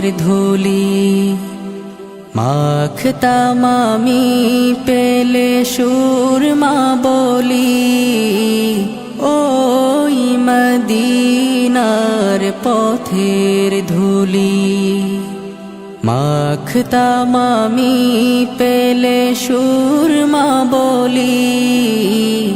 পথের ধুলি। মাখতাম আমি পেলে সুরমা বলি। ওই মদিনার পথের ধুলি। মাখতাম আমি পেলে সুরমা বলি।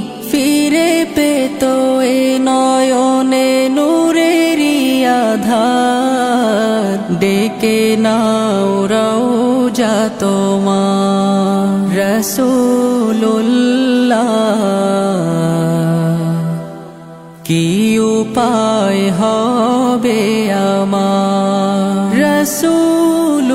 ডেকে নাও রওজা তোমার রসুল্লাহ কি উপায় হবে আমার রসুল্লাহ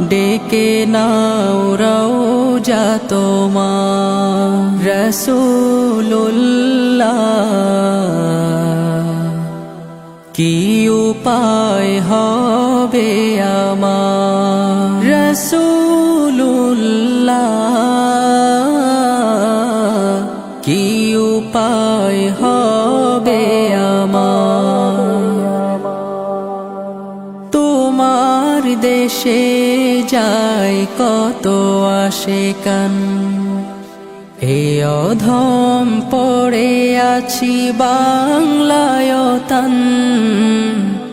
ডেকে নাও রওজা তোমার। রসুল্লাহ কি উপায় হবে আমার? রসুল্লাহ কি উপায় হবে দেশে যায় কত আসে কান। এ অধম পড়ে আছি বাংলায়তন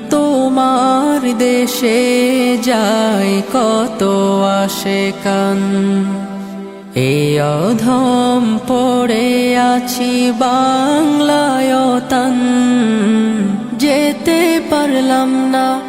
তোমার দেশে যায় কত আসে কান। এ অধম পড়ে আছি বাংলায়তন যেতে পারলাম না